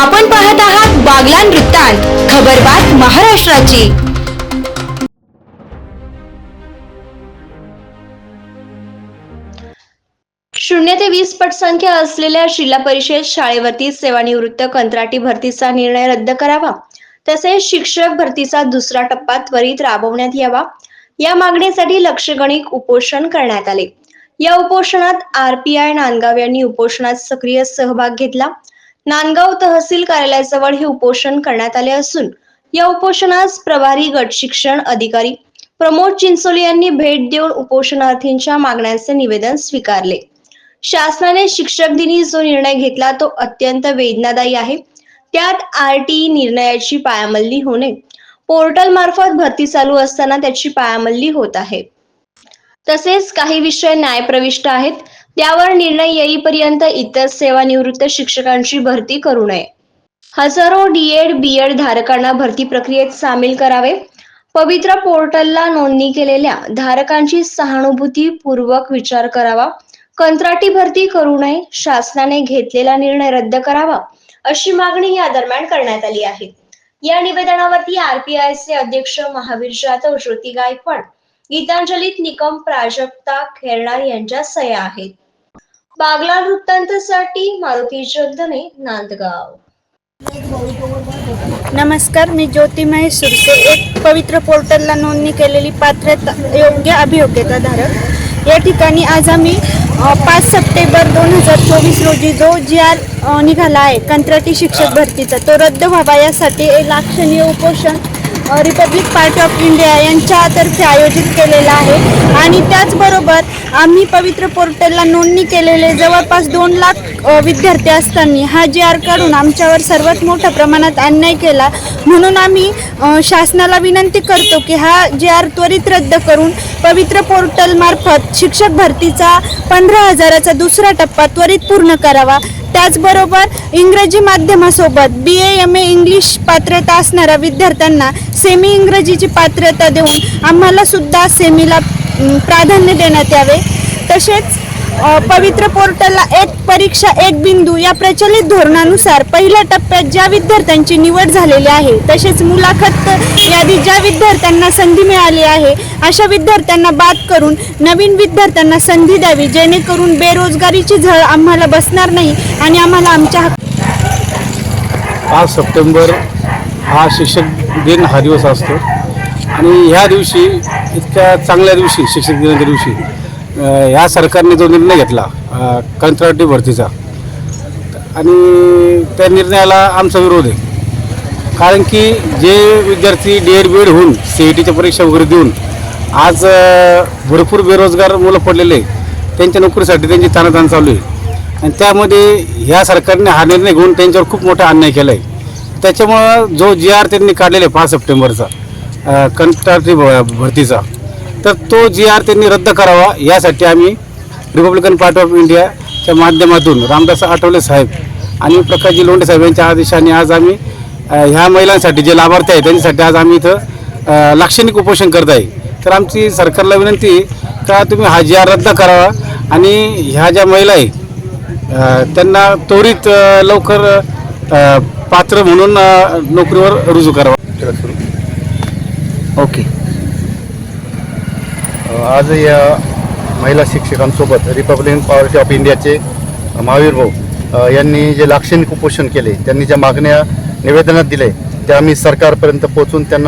आपण पाहत आहात बागलान वृत्तांत खबरबात महाराष्ट्राची. शून्य ते वीस पट संख्या असलेल्या जिल्हा परिषद शाळेवरती सेवानिवृत्त कंत्राटी भरतीचा निर्णय रद्द करावा. तसेच शिक्षक भरतीचा दुसरा टप्पा त्वरित राबवण्यात यावा. या मागणीसाठी लक्षगणिक उपोषण करण्यात आले. या उपोषणात आर पी आय नांदगाव यांनी उपोषणात सक्रिय सहभाग घेतला. नांदगाव तहसील कार्यालयाजवळ हे उपोषण करण्यात आले असून या उपोषणास प्रभारी गट शिक्षण अधिकारी प्रमोद चिंचोली यांनी भेट देऊन उपोषणार्थींच्या मागण्यांचे निवेदन स्वीकारले. शासनाने शिक्षक दिनी जो निर्णय घेतला तो अत्यंत वेदनादायी आहे. त्यात आर टी निर्णयाची पायामल्ली होणे पोर्टल मार्फत भरती चालू असताना त्याची पायामल्ली होत आहे. तसेच काही विषय न्यायप्रविष्ट आहेत. त्यावर निर्णय येईपर्यंत इतर सेवानिवृत्त शिक्षकांची भरती करू नये. हजारो डीएड बीएड धारकांना भरती प्रक्रियेत सामील करावे. पवित्र पोर्टलला नोंदणी केलेल्या धारकांची सहानुभूतीपूर्वक विचार करावा. कंत्राटी भरती करू नये शासनाने घेतलेला निर्णय रद्द करावा अशी मागणी या दरम्यान करण्यात आली आहे. या निवेदनावरती आरपीआयचे अध्यक्ष महावीर जाधव ज्योती गायकवाड गीतांजलीत निकम प्राजक्ता खेरणार यांच्या सह्या आहेत. बागला वृत्तांतसाठी मारुती जगदने नांदगाव. नमस्कार मी ज्योती महेश सुरसे. एक पवित्र पोर्टलला नोंदणी केलेली पात्रता योग्य अभियोग्यता धारक. या ठिकाणी आज आम्ही पाच सप्टेंबर दोन हजार चोवीस रोजी जो जी आर निघाला आहे कंत्राटी शिक्षक भरतीचा तो रद्द व्हावा यासाठी एक लाक्षणीय उपोषण रिपब्लिक पार्टी ऑफ इंडिया यांच्यातर्फे आयोजित केलेला आहे. आणि त्याचबरोबर आम्ही पवित्र पोर्टलला नोंदणी केलेले जवळपास दोन लाख विद्यार्थी असताना हा जी आर काढून आमच्यावर सर्वात मोठ्या प्रमाणात अन्याय केला. म्हणून आम्ही शासनाला विनंती करतो की हा जी आर त्वरित रद्द करून पवित्र पोर्टलमार्फत शिक्षक भरतीचा पंधरा हजाराचा दुसरा टप्पा त्वरित पूर्ण करावा. त्याचबरोबर इंग्रजी माध्यमासोबत बी ए एम ए इंग्लिश पात्रता असणाऱ्या विद्यार्थ्यांना सेमी इंग्रजीची पात्रता देऊन आम्हाला सुद्धा सेमीला प्राधान्य देण्यात यावे. तसेच पवित्र पोर्टलला एक परीक्षा एक बिंदू या प्रचलित धोरणानुसार पहिल्या टप्प्यात ज्या विद्यार्थ्यांची निवड झालेली आहे तसेच मुलाखत यादी ज्या विद्यार्थ्यांना संधी मिळाली आहे अशा विद्यार्थ्यांना बाद करून नवीन विद्यार्थ्यांना संधी द्यावी जेणेकरून बेरोजगारीची झळ आम्हाला बसणार नाही आणि आम्हाला आमच्या हक्क पाच सप्टेंबर हा शिक्षक दिन हा दिवस असतो. आणि ह्या दिवशी इतक्या चांगल्या दिवशी शिक्षक दिनाच्या दिवशी ह्या सरकारने जो निर्णय घेतला कंत्राटी भरतीचा आणि त्या निर्णयाला आमचा विरोध आहे. कारण की जे विद्यार्थी डी एड बी एड होऊन सी ई टीच्या परीक्षा वगैरे देऊन आज भरपूर बेरोजगार मुलं पडलेले आहे. त्यांच्या नोकरीसाठी त्यांची ताणताण चालू आहे. आणि त्यामध्ये ह्या सरकारने हा निर्णय घेऊन त्यांच्यावर खूप मोठा अन्याय केला आहे त्याच्यामुळं जो जी आर त्यांनी काढलेला आहे पाच सप्टेंबरचा कंत्राटी भ- भरतीचा तर तो जी आर त्यांनी रद्द करावा यासाठी आम्ही रिपब्लिकन पार्टी ऑफ इंडियाच्या माध्यमातून रामदास आठवले साहेब आणि प्रकाशजी लोंढे साहेब यांच्या आदेशाने आज आम्ही ह्या महिलांसाठी जे लाभार्थी आहेत त्यांच्यासाठी आज आम्ही इथं लाक्षणिक उपोषण करत आहे. तर आमची सरकारला विनंती आहे का तुम्ही हा जी आर रद्द करावा आणि ह्या ज्या महिला आहे त्यांना त्वरित लवकर पात्र म्हणून नोकरीवर रुजू करावा. ओके. आज या महिला शिक्षकांसोबत रिपब्लिकन पार्टी ऑफ इंडियाचे महावीर भाऊ यांनी जे लाक्षणिक उपोषण केले त्यांनी ज्या मागण्या निवेदनात दिले त्या आम्ही सरकारपर्यंत पोहोचून त्यांना